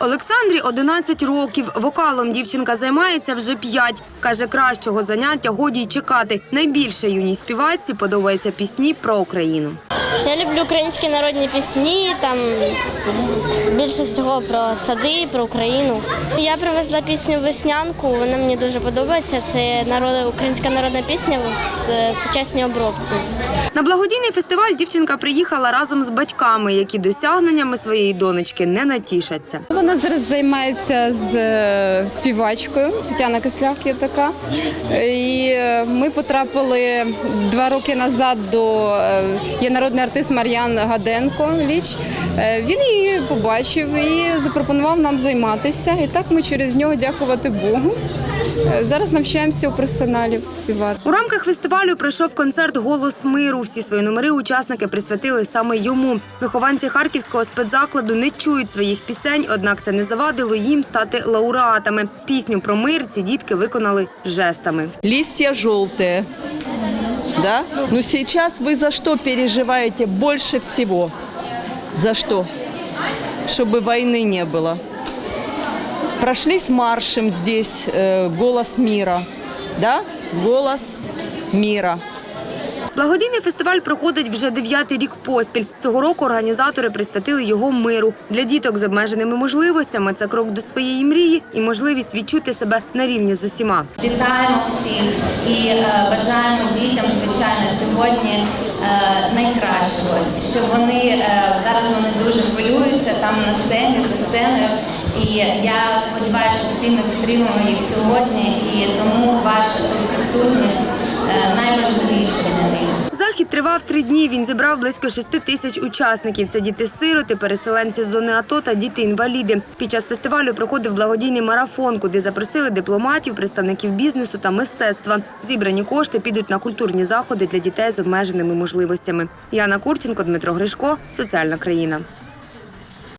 Олександрі 11 років. Вокалом дівчинка займається вже 5. Каже, кращого заняття годі й чекати. Найбільше юній співачці подобаються пісні про Україну. Я люблю українські народні пісні, там більше всього про сади, про Україну. Я привезла пісню Веснянку, вона мені дуже подобається. Це народ, українська народна пісня в с- сучасній обробці. На благодійний фестиваль дівчинка приїхала разом з батьками, які досягненнями своєї донечки не натішаться. Вона зараз займається з е, співачкою. Тетяна Кисляк є така. І е, ми потрапили два роки назад до е, є народний артист Мар'ян Гаденко Ліч. Е, Він її побачив і запропонував нам займатися. І так ми через нього, дякувати Богу. е, Зараз навчаємося у професіоналів співати. У рамках фестивалю пройшов концерт Голос миру. Всі свої номери учасники присвятили саме йому. Вихованці харківського спецзакладу не чують своїх пісень, однак це не завадило їм стати лауреатами. Пісню про мир ці дітки виконали жестами. листья желтые Да? Но сейчас вы за что переживаете больше всего? За что? Чтобы войны не было. Прошлись маршем здесь э, голос мира. Да? Голос мира. Благодійний фестиваль проходить вже дев'ятий рік поспіль. Цього року організатори присвятили його миру. Для діток з обмеженими можливостями це крок до своєї мрії і можливість відчути себе на рівні з усіма. Вітаємо всіх і е, бажаємо дітям, звичайно, сьогодні е, найкращого, щоб вони е, зараз вони дуже хвилюються там на сцені, за сценою. І я сподіваюся, що всі ми підтримуємо їх сьогодні, і тому ваша присутність е, найважливіша для них. Захід тривав три дні. Він зібрав близько шести тисяч учасників. Це діти-сироти, переселенці з зони АТО та діти-інваліди. Під час фестивалю проходив благодійний марафон, куди запросили дипломатів, представників бізнесу та мистецтва. Зібрані кошти підуть на культурні заходи для дітей з обмеженими можливостями. Яна Курченко, Дмитро Гришко, Соціальна країна.